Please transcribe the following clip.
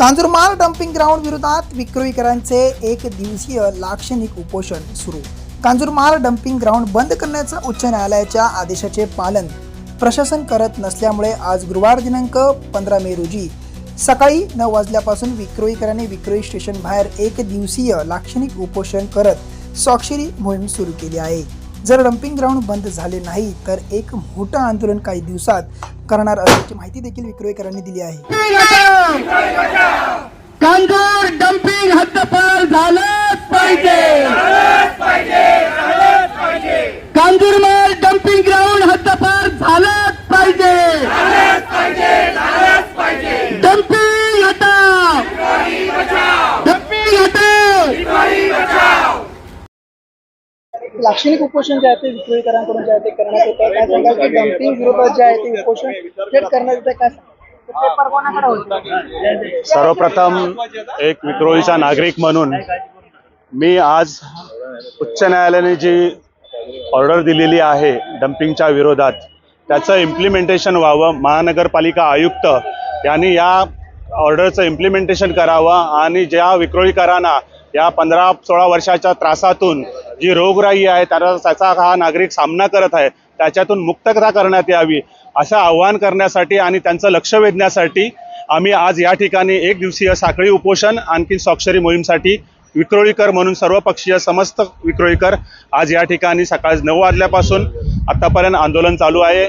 कांजूरमाल dumping ground विरोधात विक्रोईकरांचे एक दिवसीय लाक्षणिक उपोषण सुरू. कांजूरमाल डम्पिंग ग्राउंड बंद करण्याच्या उच्च न्यायालयाच्या आदेशाचे पालन प्रशासन करत नसल्यामुळे आज गुरुवार दिनांक पंधरा मे रोजी सकाळी नऊ वाजल्यापासून विक्रोईकरांनी विक्रोई स्टेशन बाहेर एक दिवसीय लाक्षणिक उपोषण करत स्वाक्षरी मोहीम सुरू केली आहे. जर डम्पिंग ग्राउंड बंद झाले नाही तर एक मोठं आंदोलन काही दिवसात करणार असल्याची माहिती देखील विक्रोईकरांनी दिली आहे. कांदूर डम्पिंग हद्दपार झालंच पाहिजे कांदूर माल डम्पिंग ग्राउंड हद्दपार झालंच पाहिजे डम्पिंग हटाव डम्पिंग हटाव लाक्षणिक उपोषण जे आहे ते विक्रोळीकरांकडून जे आहे ते करण्यात येत आहे काय सांगाल की डम्पिंग विरोधात जे आहे ते उपोषण थेट करण्यात येत आहे काय सांगाल? सर्वप्रथम एक विक्रोळीचा नागरिक म्हणून मी आज उच्च न्यायालयाने जी ऑर्डर दिलेली आहे डम्पिंगच्या विरोधात त्याचं इम्प्लिमेंटेशन व्हावं महानगरपालिका आयुक्त यांनी या ऑर्डरचं इम्प्लिमेंटेशन करावं आणि ज्या विक्रोळीकरांना या पंधरा सोळा वर्षाच्या त्रासातून जी रोगराई आहे त्याचा त्याचा हा नागरिक सामना करत आहे त्याच्यातून मुक्तता करण्यात यावी असं आव्हान करण्यासाठी आणि त्यांचं लक्ष वेधण्यासाठी आम्ही आज या ठिकाणी एक दिवसीय साखळी उपोषण आणखी स्वाक्षरी मोहीमसाठी विक्रोळीकर म्हणून सर्वपक्षीय समस्त विक्रोळीकर आज या ठिकाणी सकाळी नऊ वाजल्यापासून आत्तापर्यंत आंदोलन चालू आहे.